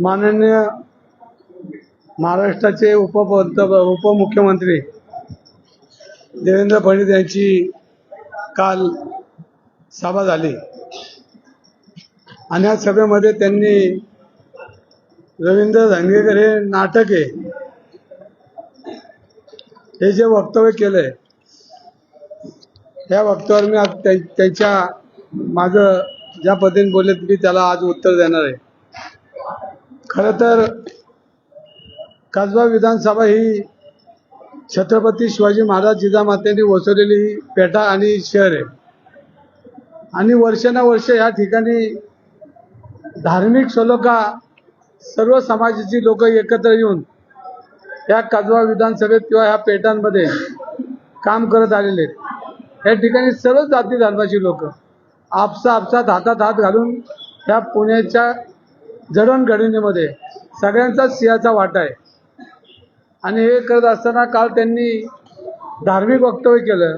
माननीय महाराष्ट्राचे उपपंत उपमुख्यमंत्री देवेंद्र फडणवीस यांची काल सभा झाली. आणि या सभेमध्ये त्यांनी रवींद्र धंगेकर हे नाटक आहे हे जे वक्तव्य केलंय त्या वक्तव्यावर मी आज त्यांच्या माझं ज्या पद्धतीने बोलले मी त्याला आज उत्तर देणार आहे. खरं तर कसबा विधानसभा ही छत्रपती शिवाजी महाराज जिजामातेने वसवलेली ही पेठा आणि शहर आहे. आणि वर्षानुवर्ष या ठिकाणी धार्मिक सलोखा सर्व समाजाची लोक एकत्र येऊन या कसबा विधानसभेत किंवा ह्या पेठांमध्ये काम करत आलेले आहेत. या ठिकाणी सर्व जाती धर्माची लोक आपसा आपसात हातात हात घालून या पुण्याच्या जडणघडणीमध्ये सगळ्यांचाच सिंहाचा वाटा आहे. आणि हे करत असताना काल त्यांनी धार्मिक वक्तव्य केलं.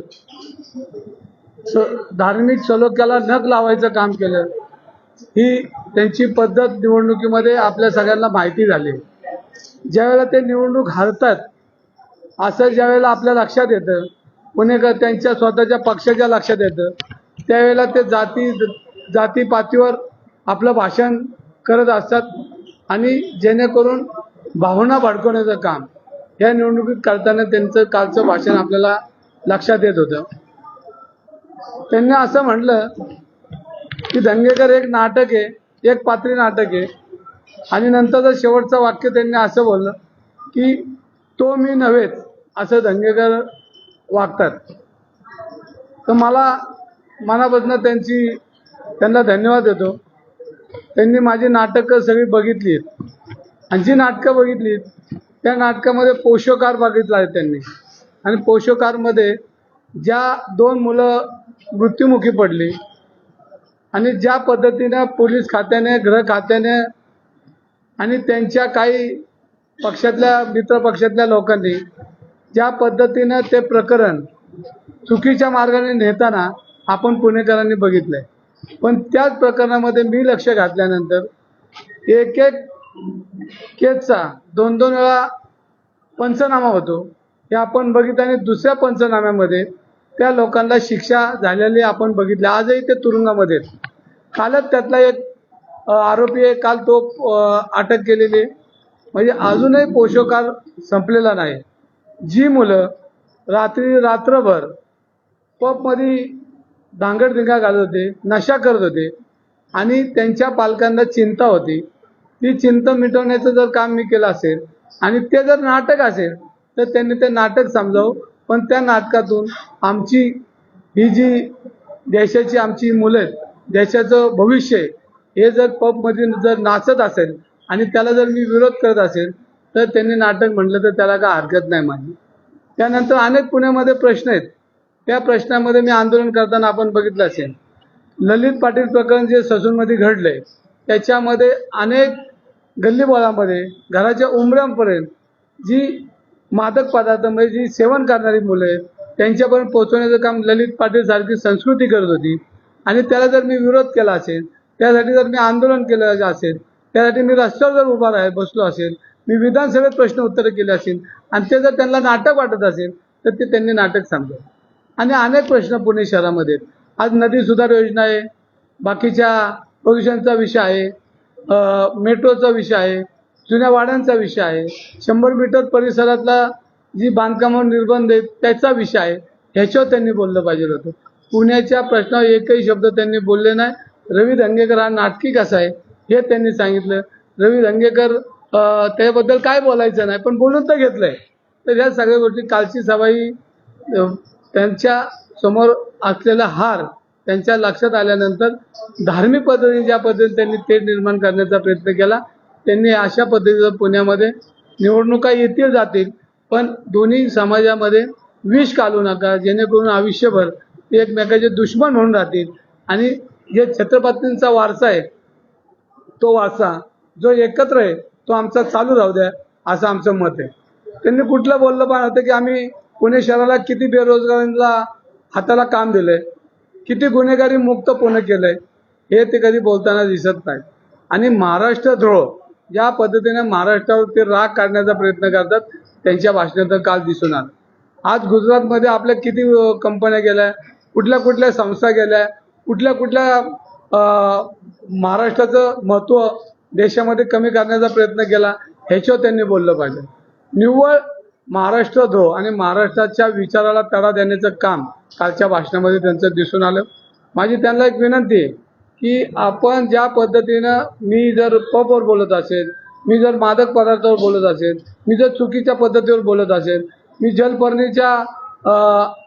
स- धार्मिक सलोख्याला नख लावायचं काम केलं. ही त्यांची पद्धत निवडणुकीमध्ये आपल्या सगळ्यांना माहिती झाली. ज्यावेळेला ते निवडणूक हरतात असं ज्यावेळेला आपल्या लक्षात येतं पुणेकर त्यांच्या स्वतःच्या पक्षाच्या लक्षात येतं त्यावेळेला ते जाती जातीपातीवर आपलं भाषण करत असतात आणि जेणेकरून भावना भडकवण्याचं काम या निवडणुकीत करताना त्यांचं कालचं भाषण आपल्याला लक्षात येत होतं. त्यांनी असं म्हटलं की दंगेकर एक नाटक आहे एक पात्री नाटक आहे. आणि नंतरचं शेवटचं वाक्य त्यांनी असं बोललं की तो मी नव्हेच असं दंगेकर वागतात. तर मला मनापासून त्यांची त्यांना धन्यवाद देतो. त्यांनी माझी नाटकं सगळी बघितली आहेत आणि जी नाटकं बघितली आहेत, त्या नाटकामध्ये पोषकार बघितला आहे त्यांनी. आणि पोषकारमध्ये ज्या दोन मुलं मृत्युमुखी पडली आणि ज्या पद्धतीनं पोलीस खात्याने गृह खात्याने आणि त्यांच्या काही पक्षातल्या मित्र पक्षातल्या लोकांनी ज्या पद्धतीनं ते प्रकरण चुकीच्या मार्गाने नेताना आपण पुणेकरांनी बघितलंय. पण त्याच प्रकरणामध्ये मी लक्ष घातल्यानंतर एक एक केसचा दोन दोन वेळा पंचनामा होतो. हे आपण बघितलं आणि दुसऱ्या पंचनाम्यामध्ये त्या लोकांना शिक्षा झालेली आपण बघितली. आजही ते तुरुंगामध्ये आहेत. कालच त्यातला एक आरोपी आहे. काल तो अटक केलेली आहे. म्हणजे अजूनही पोषकार संपलेला नाही. जी मुलं रात्री रात्रभर पबमध्ये धांगडधिंगा घालत होते नशा करत होते आणि त्यांच्या पालकांना चिंता होती. ती चिंता मिटवण्याचं जर काम मी केलं असेल आणि ते जर नाटक असेल तर त्यांनी ते नाटक समजावं. पण त्या नाटकातून आमची ही जी देशाची आमची मुलं आहेत देशाचं भविष्य आहे हे जर पबमध्ये जर नाचत असेल आणि त्याला जर मी विरोध करत असेल तर त्यांनी नाटक म्हटलं तर त्याला काय हरकत नाही माझी. त्यानंतर अनेक पुण्यामध्ये प्रश्न आहेत. त्या प्रश्नामध्ये मी आंदोलन करताना आपण बघितलं असेल. ललित पाटील प्रकरण जे ससूनमध्ये घडलंय त्याच्यामध्ये अनेक गल्लीबोळामध्ये घराच्या उमऱ्यांपर्यंत जी मादक पदार्थ म्हणजे जी सेवन करणारी मुलं आहेत त्यांच्यापर्यंत पोहोचवण्याचं काम ललित पाटील सारखी संस्कृती करत होती. आणि त्याला जर मी विरोध केला असेल त्यासाठी जर मी आंदोलन केलं असेल त्यासाठी मी रस्त्यावर जर उभा राह बसलो असेल मी विधानसभेत प्रश्न उत्तरं केले असेल आणि ते जर त्यांना नाटक वाटत असेल तर ते त्यांनी नाटक सांगलं आणि अनेक प्रश्न पुणे शहरामध्ये आहेत. आज नदी सुधार योजना आहे बाकीच्या प्रदूषणचा विषय आहे मेट्रोचा विषय आहे जुन्या वाड्यांचा विषय आहे शंभर मीटर परिसरातला जी बांधकामावर निर्बंध आहेत त्याचा विषय आहे. ह्याच्यावर त्यांनी बोललं पाहिजे होतं. पुण्याच्या प्रश्नावर एकही शब्द त्यांनी बोलले नाही. रवी धंगेकर हा नाटकी कसा आहे हे त्यांनी सांगितलं. रवी धंगेकर त्याबद्दल काय बोलायचं नाही पण बोलून तर घेतलंय. तर या सगळ्या गोष्टी कालची सभा ही त्यांच्यासमोर असलेला हार त्यांच्या लक्षात आल्यानंतर धार्मिक पद्धतीने ज्या पद्धतीने त्यांनी तेढ निर्माण करण्याचा प्रयत्न केला त्यांनी अशा पद्धतीचं पुण्यामध्ये निवडणुका येतील जातील पण दोन्ही समाजामध्ये विष घालू नका जेणेकरून आयुष्यभर ते एकमेकाचे दुश्मन म्हणून राहतील. आणि जे छत्रपतींचा वारसा आहे तो वारसा जो एकत्र आहे तो आमचा चालू राहू द्या असं आमचं मत आहे. त्यांनी कुठलं बोललं पण होतं की आम्ही पुणे शहराला किती बेरोजगारांना हाताला काम दिलंय किती गुन्हेगारी मुक्त पुणे केलंय हे ते कधी बोलताना दिसत नाही. आणि महाराष्ट्र द्रोह ज्या पद्धतीने महाराष्ट्रावर ते राग काढण्याचा प्रयत्न करतात त्यांच्या भाषणात काल दिसून आलं. आज गुजरातमध्ये आपल्या किती कंपन्या गेल्या कुठल्या कुठल्या संस्था गेल्या कुठल्या कुठल्या महाराष्ट्राचं महत्त्व देशामध्ये कमी करण्याचा प्रयत्न केला ह्याच्यावर त्यांनी बोललं पाहिजे. निव्वळ महाराष्ट्र धो आणि महाराष्ट्राच्या विचाराला तडा देण्याचं काम कालच्या भाषणामध्ये त्यांचं दिसून आलं. माझी त्यांना एक विनंती आहे की आपण ज्या पद्धतीनं मी जर पपवर बोलत असेल मी जर मादक पदार्थावर बोलत असेल मी जर चुकीच्या पद्धतीवर बोलत असेल मी जलपर्णीच्या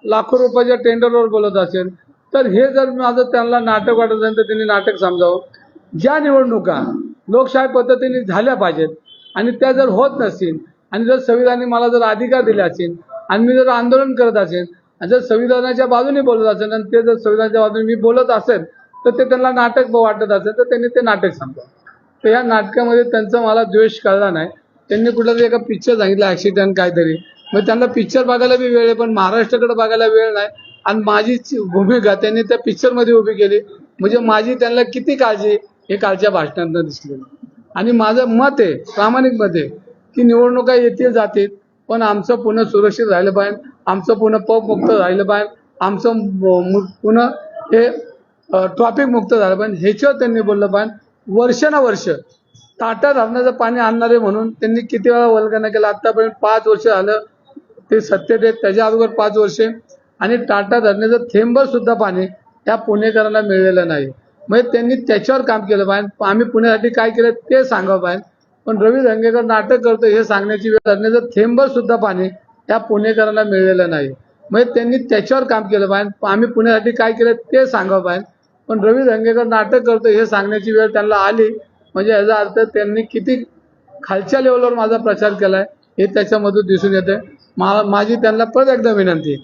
लाखो रुपयाच्या टेंडरवर बोलत असेल तर हे जर माझं त्यांना नाटक वाटत असेल तर त्यांनी नाटक समजावं. ज्या निवडणुका लोकशाही पद्धतीने झाल्या पाहिजेत आणि त्या जर होत नसतील आणि जर संविधानाने मला जर अधिकार दिले असेल आणि मी जर आंदोलन करत असेल आणि जर संविधानाच्या बाजूने बोलत असेल आणि ते जर संविधानाच्या बाजूने मी बोलत असेल तर ते त्यांना नाटक वाटत असेल तर त्यांनी ते नाटक सांगावं. तर या नाटकामध्ये त्यांचा मला द्वेष कळला नाही. त्यांनी कुठला तरी एका पिक्चर सांगितलं ॲक्सिडेंट काहीतरी. मग त्यांना पिक्चर बघायला बी वेळ आहे पण महाराष्ट्राकडे बघायला वेळ नाही. आणि माझी भूमिका त्यांनी त्या पिक्चरमध्ये उभी केली. म्हणजे माझी त्यांना किती काळजी हे कालच्या भाषणांना दिसलेलं. आणि माझं मत आहे प्रामाणिक मत आहे की निवडणुका येतील जातील पण आमचं पुणे सुरक्षित राहिलं पाहिजे. आमचं पुणे पप मुक्त राहिलं पाहिजे. आमचं मु- पुणे हे ट्रॉफिक मुक्त झालं पाहिजे. ह्याच्यावर त्यांनी बोललं पाहिजे. वर्षानुवर्ष टाटा धरणाचं पाणी आणणारे म्हणून त्यांनी किती वेळा वल्गना केला? आतापर्यंत पाच वर्ष झालं. ते सत्तेत आहेत त्याच्या अगोदर पाच वर्षे. आणि टाटा धरणाचं थेंबर सुद्धा पाणी त्या पुणेकरांना मिळलेलं नाही. म्हणजे त्यांनी त्याच्यावर काम केलं पाहिजे. आम्ही पुण्यासाठी काय केलं ते सांगावं पाहिजे. पण रवी धंगेकर नाटक करतो हे सांगण्याची वेळ धरणाचं थेंबर सुद्धा पाणी त्या पुणेकरांना मिळलेलं नाही. म्हणजे त्यांनी त्याच्यावर काम केलं पाहिजे. आम्ही पुण्यासाठी काय केलं ते सांगावं पाहिजे. पण रवी धंगेकर नाटक करतो हे सांगण्याची वेळ त्यांना आली. म्हणजे याचा अर्थ त्यांनी किती खालच्या लेवलवर माझा प्रचार केलाय हे त्याच्यामधून दिसून येते मा माझी त्यांना परत एकदा विनंती.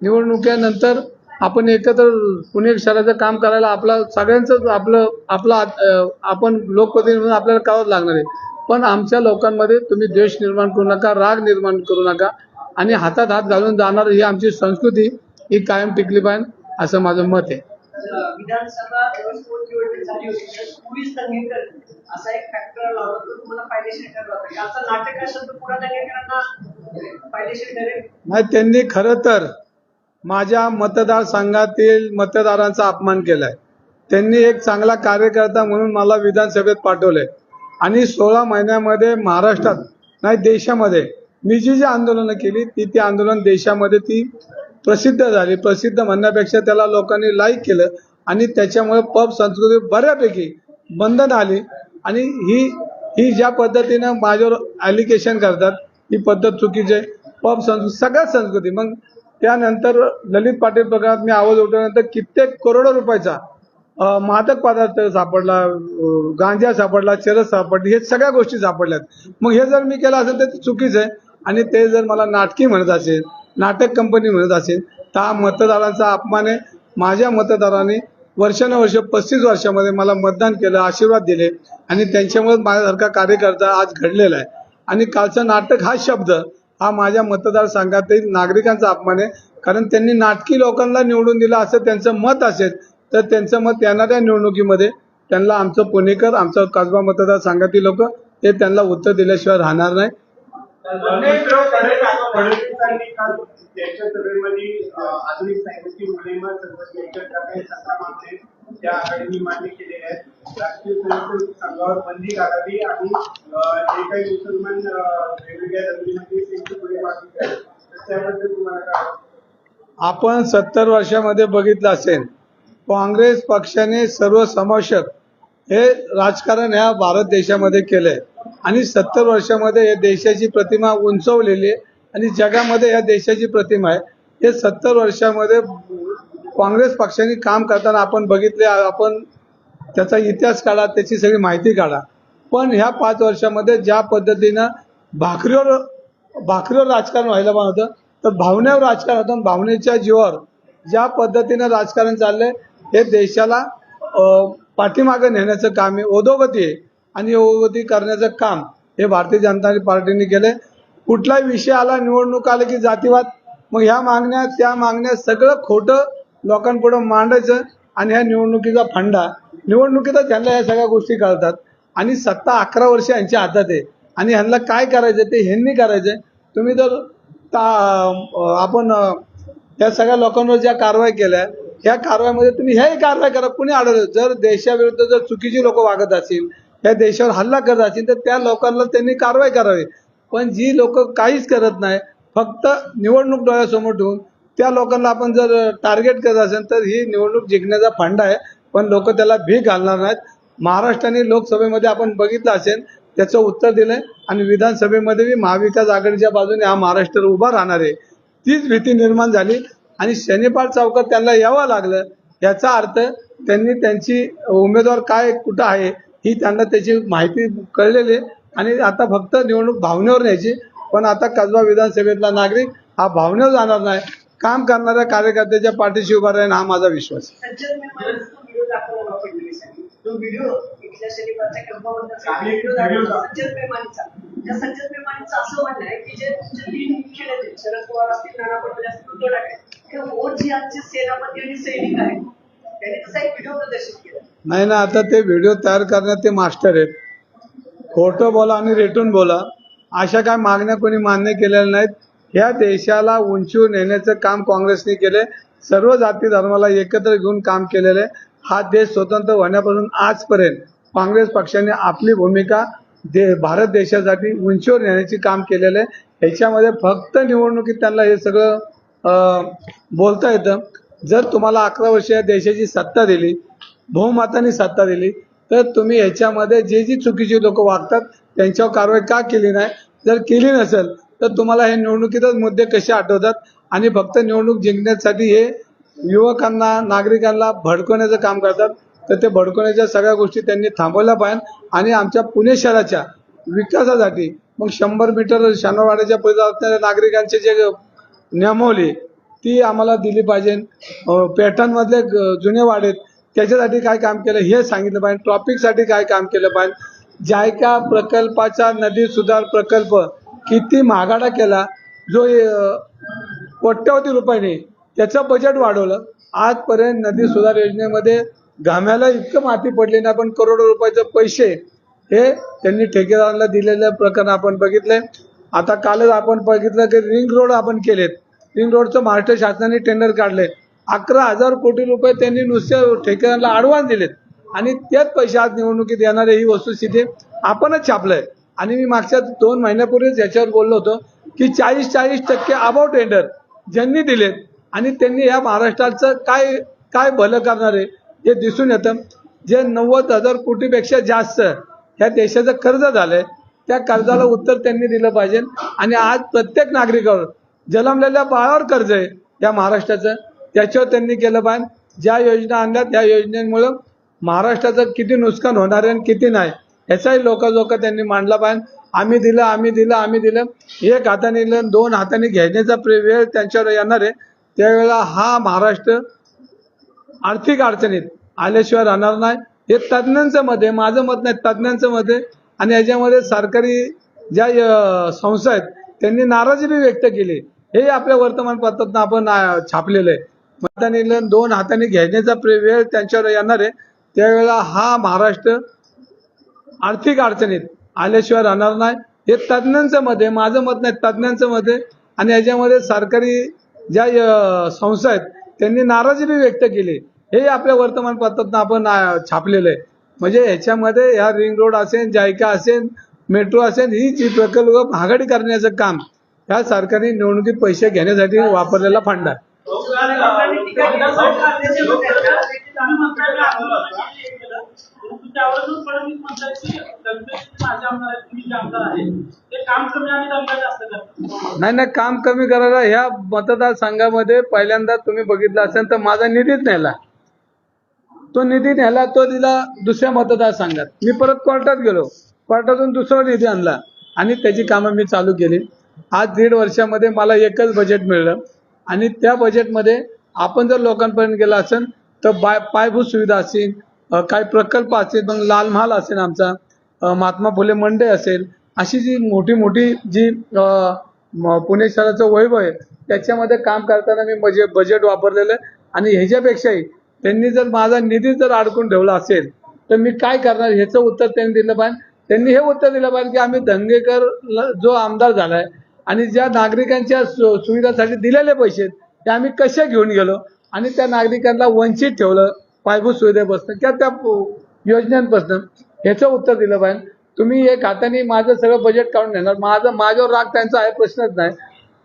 निवडणुकीनंतर आपण एकत्र पुणे शहराचं काम करायला आपला सगळ्यांचंच आपलं आपलं आपण लोकप्रतिनिधी म्हणून आपल्याला करावंच लागणार आहे. पण आमच्या लोकांमध्ये तुम्ही द्वेष निर्माण करू नका राग निर्माण करू नका आणि हातात हात घालून जाणार ही आमची संस्कृती ही कायम टिकली पाहिजे असं माझं मत आहे. नाही त्यांनी खरं तर माझ्या मतदारसंघातील मतदारांचा अपमान केलाय. त्यांनी एक चांगला कार्यकर्ता म्हणून मला विधानसभेत पाठवलंय. आणि सोळा महिन्यामध्ये महाराष्ट्रात नाही देशामध्ये. मी जी जी आंदोलनं केली ती ती आंदोलन देशामध्ये ती प्रसिद्ध झाली. प्रसिद्ध म्हणण्यापेक्षा त्याला लोकांनी लाईक केलं आणि त्याच्यामुळे पब संस्कृती बऱ्यापैकी बंधन आली. आणि ही ही ज्या पद्धतीनं माझ्यावर ॲलिगेशन करतात ही पद्धत चुकीची आहे. पब संस्कृती सगळ्याच संस्कृती. मग त्यानंतर ललित पाटील प्रकरणात मी आवाज उठवल्यानंतर कित्येक करोडो रुपयाचा मादक पदार्थ सापडला गांजा सापडला चरस सापडली हे सगळ्या गोष्टी सापडल्यात. मग हे जर मी केलं असेल तर ते चुकीचं आहे. आणि ते जर मला नाटकी म्हणत असेल नाटक कंपनी म्हणत असेल तर हा मतदारांचा अपमान आहे. माझ्या मतदारांनी वर्षानुवर्ष पस्तीस वर्षामध्ये मला मतदान केलं आशीर्वाद दिले. आणि त्यांच्यामुळे माझ्यासारखा कार्यकर्ता आज घडलेला आहे. आणि कालचं नाटक हा शब्द हा माझ्या मतदारसंघातील नागरिकांचा अपमान आहे. कारण त्यांनी नाटकी लोकांना निवडून दिलं असं त्यांचं मत असेल तर त्यांचं मत येणाऱ्या निवडणुकीमध्ये. त्यांना आमचं पुणेकर आमचं कसबा मतदारसंघातील लोक हे त्यांना उत्तर दिल्याशिवाय राहणार नाही. त्या आघाडीने मान्य केलेल्या आहेत राष्ट्रीय स्वयंसेवक संघावर बंदी घालावी आणि जे काही मुसलमान वेगवेगळ्या त्यांची पुढे त्याबद्दल तुम्हाला काय? आपण सत्तर वर्षामध्ये बघितलं असेल काँग्रेस पक्षाने सर्वसमावेशक हे राजकारण ह्या भारत देशामध्ये केलंय. आणि सत्तर वर्षामध्ये या देशाची प्रतिमा उंचवलेली आहे आणि जगामध्ये या देशाची प्रतिमा आहे. हे सत्तर वर्षामध्ये काँग्रेस पक्षाने काम करताना आपण बघितले आपण त्याचा इतिहास काढा त्याची सगळी माहिती काढा. पण ह्या पाच वर्षामध्ये ज्या पद्धतीनं भाकरीवर भाकरीवर राजकारण व्हायला पाहिजे होतं तर भावनेवर राजकारण होतं भावनेच्या जीवावर ज्या पद्धतीनं राजकारण चाललंय हे देशाला पाठीमागं नेण्याचं काम आहे ओदोगती आहे. आणि ओदोगती करण्याचं काम हे भारतीय जनता पार्टीने केलंय. कुठलाही विषय आला निवडणूक आले की जातीवाद मग ह्या मागण्या त्या मागण्या सगळं खोटं लोकांपुढं मांडायचं आणि ह्या निवडणुकीचा फंडा. निवडणुकीतच त्यांना या सगळ्या गोष्टी कळतात. आणि सत्ता अकरा वर्ष यांच्या हातात आहे. आणि ह्यांना काय करायचं ते ह्यांनी करायचं तुम्ही जर ता आपण या सगळ्या लोकांवर ज्या कारवाई केल्या ह्या कारवाईमध्ये तुम्ही ह्याही कारवाई करा. कुणी अडवलं जर देशाविरुद्ध जर चुकीची लोक वागत असतील या देशावर हल्ला करत असतील तर त्या लोकांना त्यांनी कारवाई करावी. पण जी लोक काहीच करत नाही फक्त निवडणूक डोळ्यासमोर ठेवून त्या लोकांना आपण जर टार्गेट करत असेल तर ही निवडणूक जिंकण्याचा फंड आहे. पण लोक त्याला भीक घालणार नाहीत. महाराष्ट्राने लोकसभेमध्ये आपण बघितलं असेल त्याचं उत्तर दिलंय. आणि विधानसभेमध्ये बी महाविकास आघाडीच्या बाजूने हा महाराष्ट्र उभा राहणार आहे. तीच भीती निर्माण झाली. आणि शनिपाल चौकात त्यांना यावं लागलं याचा अर्थ त्यांनी त्यांची उमेदवार काय कुठं आहे ही त्यांना त्याची माहिती कळलेली आहे. आणि आता फक्त निवडणूक भावनेवर न्यायची पण आता कसबा विधानसभेतला नागरिक हा भावनेवर जाणार नाही. काम करणाऱ्या कार्यकर्त्याच्या पाठीशी उभा राहील हा माझा विश्वास आहे. सज्जन संजय जो असं म्हणणं आहे की जे तुमचे तीन मुख्य नेते शरद पवार असतील नाना पटोले असतील उद्धव ठाकरे हे वोट जिहादचे सेनापती आणि सैनिक आहेत त्यांनी तसा एक व्हिडिओ प्रदर्शित केला. नाही ना आता ते व्हिडिओ तयार करण्यात ते मास्टर आहेत. खोटं बोला आणि रेटून बोला अशा काय मागण्या कोणी मान्य केलेल्या नाहीत. ह्या देशाला उंचू नेण्याचं काम काँग्रेसने केले सर्व जाती धर्माला एकत्र घेऊन काम केलेलं आहे. हा देश स्वतंत्र होण्यापासून आजपर्यंत काँग्रेस पक्षाने आपली भूमिका दे भारत देशासाठी उंचीवर नेण्याचे काम केलेलं आहे. ह्याच्यामध्ये फक्त निवडणुकीत त्यांना हे सगळं बोलता येतं. जर तुम्हाला अकरा वर्ष या देशाची सत्ता दिली बहुमताने सत्ता दिली तर तुम्ही ह्याच्यामध्ये जे जी चुकीची लोक वागतात त्यांच्यावर कारवाई का केली नाही? जर केली नसेल तर तुम्हाला हे निवडणुकीतच मुद्दे कसे आठवतात? आणि फक्त निवडणूक जिंकण्यासाठी हे युवकांना नागरिकांना भडकवण्याचं काम करतात. तर ते भडकवण्याच्या सगळ्या गोष्टी त्यांनी थांबवल्या पाहिजे आणि आमच्या पुणे शहराच्या विकासासाठी मग शंभर मीटर शानवाड्याच्या पुढे असणाऱ्या नागरिकांचे जे नियमावली ती आम्हाला दिली पाहिजे अं, पॅटर्नमधले ग- जुने वाडेत त्याच्यासाठी काय काम केलं हे सांगितलं पाहिजे ट्रॉफिकसाठी काय काम केलं पाहिजे जायका प्रकल्पाचा नदी सुधार प्रकल्प किती महागाडा केला जो अं, कोट्यवधी रुपयाने त्याचं बजेट वाढवलं. आजपर्यंत नदी सुधार योजनेमध्ये घाम्याला इतकं माती पडली नाही पण करोडो रुपयाचे पैसे हे त्यांनी ठेकेदारांना दिलेलं प्रकरण आपण बघितले. आता कालच आपण बघितलं की रिंग रोड आपण केलेत. रिंग रोडचं महाराष्ट्र शासनाने टेंडर काढले. अकरा हजार कोटी रुपये त्यांनी नुसत्या ठेकेदारांना आडवान दिलेत. आणि तेच पैसे आज निवडणुकीत येणारे ही वस्तुस्थिती आपणच छापलंय. आणि मी मागच्या दोन महिन्यापूर्वीच याच्यावर बोललो होतो की चाळीस चाळीस टक्के अबाव टेंडर ज्यांनी दिलेत. आणि त्यांनी या महाराष्ट्राचं काय काय भलं करणार? हे दिसून येतं जे नव्वद हजार कोटीपेक्षा जास्त ह्या देशाचं कर्ज झालंय त्या कर्जाला उत्तर त्यांनी दिलं पाहिजे. आणि आज प्रत्येक नागरिकावर जन्मलेल्या बाळावर कर्ज आहे या महाराष्ट्राचं. त्याच्यावर त्यांनी केलं पाहिजे. ज्या योजना आणल्या त्या योजनेमुळं महाराष्ट्राचं किती नुकसान होणार आहे आणि किती नाही याचाही लोकांजोका त्यांनी मांडला पाहिजे. आम्ही दिलं आम्ही दिलं आम्ही दिलं. एक हाताने दिलं दोन हाताने घेण्याचा वेळ त्यांच्यावर येणार आहे. त्यावेळेला हा महाराष्ट्र आर्थिक अडचणीत आल्याशिवाय राहणार नाही. हे तज्ज्ञांचं मत आहे माझं मत नाही तज्ज्ञांचं मत आहे. आणि याच्यामध्ये सरकारी ज्या संस्था आहेत त्यांनी नाराजी बी व्यक्त केली. हे आपल्या वर्तमानपत्रात आपण छापलेलं आहे. हाताने दोन हाताने घेण्याचा वेळ त्यांच्यावर येणार आहे. त्यावेळेला हा महाराष्ट्र आर्थिक अडचणीत आल्याशिवाय राहणार नाही. हे तज्ज्ञांचं मत आहे माझं मत नाही तज्ज्ञांचं मत आहे. आणि याच्यामध्ये सरकारी ज्या संस्था आहेत त्यांनी नाराजी बी व्यक्त केली. हे आपल्या वर्तमानपत्रात आपण छापलेलं आहे म्हणजे ह्याच्यामध्ये ह्या रिंग रोड असेल जायका असेल मेट्रो असेल ही जी प्रकल्प महागडी करण्याचं काम ह्या सरकारने निवडणुकीत पैसे घेण्यासाठी वापरलेला फंड आहे. नाही नाही काम कमी करायला ह्या मतदारसंघामध्ये पहिल्यांदा तुम्ही बघितलं असेल तर माझा निधीच नेला. तो निधी नेला तो दिला दुसऱ्या मतदारसंघात मी परत कोर्टात गेलो. कोर्टातून दुसरा निधी आणला. आणि त्याची कामं मी चालू केली. आज दीड वर्षामध्ये मला एकच बजेट मिळलं. आणि त्या बजेटमध्ये आपण जर लोकांपर्यंत गेला असेल तर बाय पायाभूत सुविधा असतील काही प्रकल्प असतील मग लाल महाल असेल आमचा महात्मा फुले मंडई असेल अशी जी मोठी मोठी जी म- पुणे शहराचं वैभव आहे त्याच्यामध्ये काम करताना मी बजेट बजेट वापरलेलं आहे. आणि ह्याच्यापेक्षाही त्यांनी जर माझा निधी जर अडकून ठेवला असेल तर मी काय करणार? ह्याचं उत्तर त्यांनी दिलं पाहिजे. त्यांनी हे उत्तर दिलं पाहिजे की आम्ही दंगेकर ल- जो आमदार झालाय आणि ज्या नागरिकांच्या सु- सुविधासाठी दिलेले पैसे ते आम्ही कसे घेऊन गेलो? आणि त्या नागरिकांना वंचित ठेवलं पायाभूत सुविधेपासून किंवा त्या योजनांपासून ह्याचं उत्तर दिलं पाहिजे. तुम्ही एक हाताने माझं सगळं बजेट काढून घेणार. माझं माझ्यावर राग त्यांचा आहे प्रश्नच नाही.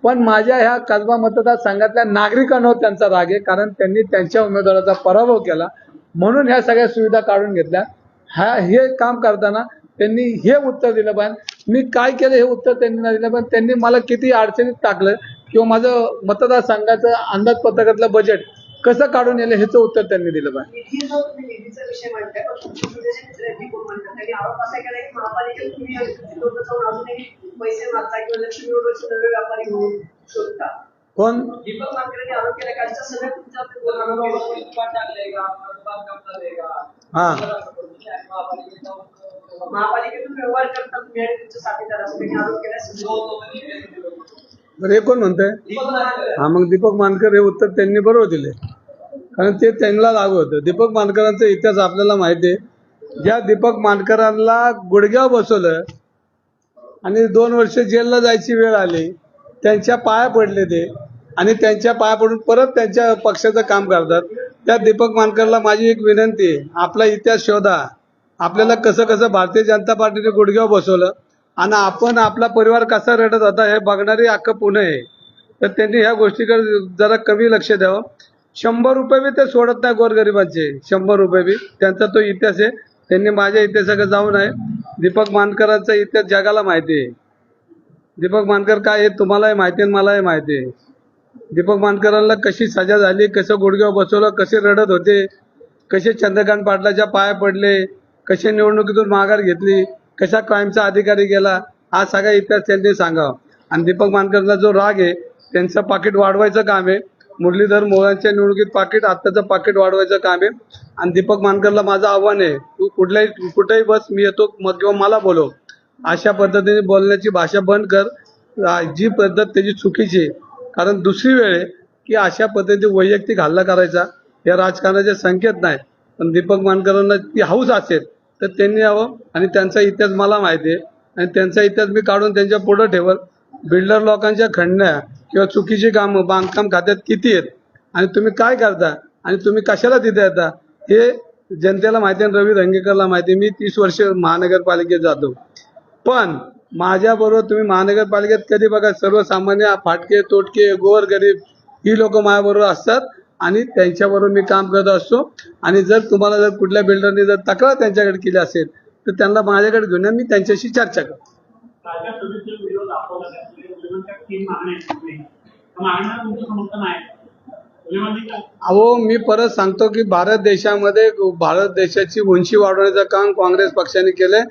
पण माझ्या ह्या कसबा मतदारसंघातल्या नागरिकांवर त्यांचा राग आहे कारण त्यांनी त्यांच्या उमेदवाराचा पराभव केला. म्हणून ह्या सगळ्या सुविधा काढून घेतल्या. हा हे काम करताना त्यांनी हे उत्तर दिलं पाहिजे मी काय केलं हे उत्तर त्यांनी नाही दिलं पण त्यांनी मला किती अडचणीत टाकलं किंवा माझं मतदारसंघाचं अंदाजपत्रकातलं बजेट कसं काढून येलं ह्याचं उत्तर त्यांनी दिलं पाहिजे शोधता? कोण? केले. हा. त्यांनी आरोप केला बरं हे कोण म्हणतंय? दीपक मानकर. हा मग दीपक मानकर हे उत्तर त्यांनी बरोबर दिले कारण ते त्यांना लागू होतं. दीपक मानकरांचा इतिहास आपल्याला माहिती आहे. ज्या दीपक मानकरांना गुडघ्या बसवलं आणि दोन वर्ष जेलला जायची वेळ आली त्यांच्या पाया पडले ते आणि त्यांच्या पाया पडून परत त्यांच्या पक्षाचं काम करतात. त्या दीपक मानकरला माझी एक विनंती आहे. आपला इतिहास शोधा. आपल्याला कसं कसं भारतीय जनता पार्टीने गुडघ्यावर बसवलं आणि आपण आपला परिवार कसा रडत होता हे बघणारी अख्खं पुणे आहे. तर त्यांनी ह्या गोष्टीकडे जरा कमी लक्ष द्यावं. शंभर रुपये बी ते सोडत नाही गोरगरिबांचे. शंभर रुपये बी. त्यांचा तो इतिहास आहे. त्यांनी माझ्या इतिहासाकडे जाऊन आहे दीपक मानकरांचा इतिहास जगाला माहिती आहे. दीपक मानकर काय आहे तुम्हालाही माहिती आहे मलाही माहिती आहे. दीपक मानकरांना कशी सजा झाली कसं गुडघ्यावर बसवलं कसे रडत होते कसे चंद्रकांत पाटलाच्या पाया पडले कसे निवडणुकीतून माघार घेतली कशा क्राईमचा अधिकारी गेला हा सगळा इतिहास त्यांनी सांगावा. आणि दीपक मानकरचा जो राग आहे त्यांचं पाकिट वाढवायचं काम आहे. मुरलीधर मोहनच्या निवडणुकीत पाकिट आत्ताचं पाकिट वाढवायचं काम आहे. आणि दीपक मानकरला माझं आव्हान आहे तू कुठल्याही कुठेही बस मी येतो मग किंवा मला बोलव. अशा पद्धतीने बोलण्याची भाषा बंद कर. जी पद्धत त्याची चुकीची आहे. कारण दुसरी वेळ आहे की अशा पद्धतीने वैयक्तिक हल्ला करायचा या राजकारणाचे संकेत नाही. पण दीपक मानकरांना ती हौस असेल तर त्यांनी यावं आणि त्यांचा इतिहास मला माहिती आहे. आणि त्यांचा इतिहास मी काढून त्यांच्या पुढं ठेवल. बिल्डर लोकांच्या खंडण्या किंवा चुकीची कामं बांधकाम खात्यात किती आहेत? आणि तुम्ही काय करता? आणि तुम्ही कशाला तिथे येता? हे जनतेला माहिती आहे आणि रवी रंगेकरला माहिती आहे. मी तीस वर्ष महानगरपालिकेत जातो. पण माझ्याबरोबर तुम्ही महानगरपालिकेत कधी बघा सर्वसामान्य फाटके तोटके गोर गरीब ही लोक माझ्याबरोबर असतात आणि त्यांच्याबरोबर मी काम करत असतो. आणि जर तुम्हाला जर कुठल्या बिल्डरने जर तक्रार त्यांच्याकडे केली असेल तर त्यांना माझ्याकडे घेऊन मी त्यांच्याशी चर्चा करतो. तीन मागण्या आहेत अहो मी परत सांगतो की भारत देशामध्ये भारत देशाची उंची वाढवण्याचं काम काँग्रेस पक्षाने केलंय.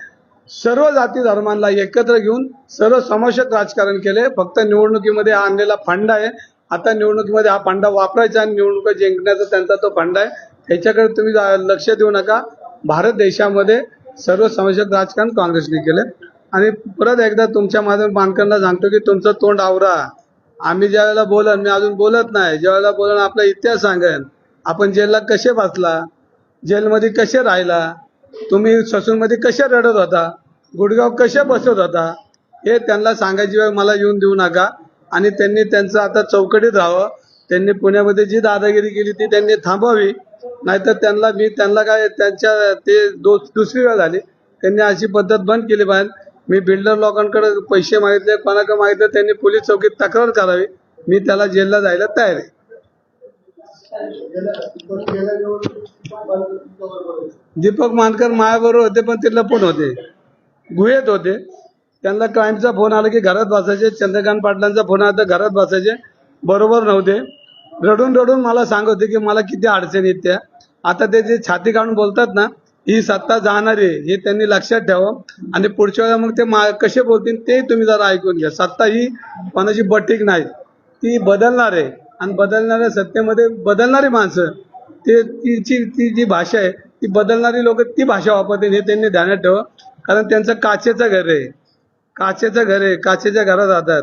सर्व जाती धर्मांना एकत्र घेऊन सर्व समशक राजकारण केले. फक्त निवडणुकीमध्ये हा आणलेला फंड आहे. आता निवडणुकीमध्ये हा फंडा वापरायचा आणि निवडणुका जिंकण्याचा त्यांचा तो फंड आहे. त्याच्याकडे तुम्ही जा- लक्ष देऊ नका. भारत देशामध्ये सर्व समशक राजकारण काँग्रेसने केले आणि परत एकदा तुमच्या माझ्या मानकांना सांगतो की तुमचं तोंड आवरा. आम्ही ज्या वेळेला बोलन मी अजून बोलत नाही. ज्या वेळेला बोलन आपला इतिहास सांगेन. आपण जेलला कसे बसला जेलमध्ये कसे राहिला? तुम्ही ससूनमध्ये कसे रडत होता? गुडगाव कसे बसत होता? हे त्यांना सांगायची वेळ मला येऊन देऊ नका. आणि त्यांनी त्यांचं आता चौकटीत राहावं. त्यांनी पुण्यामध्ये जी दादागिरी केली ती त्यांनी थांबावी नाहीतर त्यांना मी त्यांना काय त्यांच्या ते दो दुसरी वेळ झाली. त्यांनी अशी पद्धत बंद केली पाहिजे. मी बिल्डर लोकांकडे पैसे मागितले कोणाकडे मागितले त्यांनी पोलीस चौकीत तक्रार करावी. मी त्याला जेलला जायला तयार आहे. दीपक मानकर मायाबरोबर होते पण ते लपून होते. गुहेत होते. त्यांना क्राईमचा फोन आला की घरात बसायचे. चंद्रकांत पाटलांचा फोन आला तर घरात बसायचे. बरोबर नव्हते. रडून रडून मला सांगत होते की मला किती अडचणी आहेत त्या. आता ते जे छाती काढून बोलतात ना ही सत्ता जाणार आहे हे त्यांनी लक्षात ठेवा. आणि पुढच्या वेळेला मग ते मा कसे बोलतील ते तुम्ही जरा ऐकून घ्या. सत्ता ही कोणाची बटीक नाही. ती बदलणार आहे. आणि बदलणाऱ्या सत्तेमध्ये बदलणारी माणसं ते तिची ती जी भाषा आहे ती बदलणारी लोक ती भाषा वापरतील हे त्यांनी ध्यानात ठेवा. कारण त्यांचं काचेचं घर आहे. काचेचं घर आहे. काचेच्या घरात राहतात.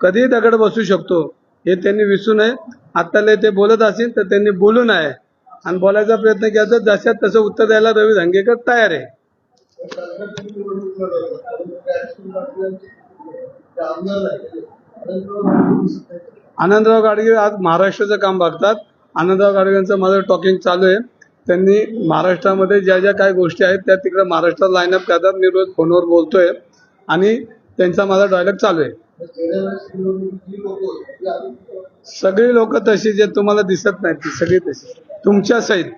कधीही दगड बसू शकतो. हे त्यांनी विसरू नये. आत्ताले ते बोलत असतील तर त्यांनी बोलू नये. आणि बोलायचा प्रयत्न केला तर जशात तसं उत्तर द्यायला रवी धंगेकर तयार आहे. आनंदराव गाडगे आज महाराष्ट्राचं काम बघतात. आनंदराव गाडगेंचं माझं टॉकिंग चालू आहे. त्यांनी महाराष्ट्रामध्ये ज्या ज्या काही गोष्टी आहेत त्या तिकडे महाराष्ट्रात लाईनअप करतात. मी रोज फोनवर बोलतोय. आणि त्यांचा माझा डायलॉग चालू आहे. सगळी लोक तशी जे तुम्हाला दिसत नाहीत ती सगळी तशी. तुमच्या सहित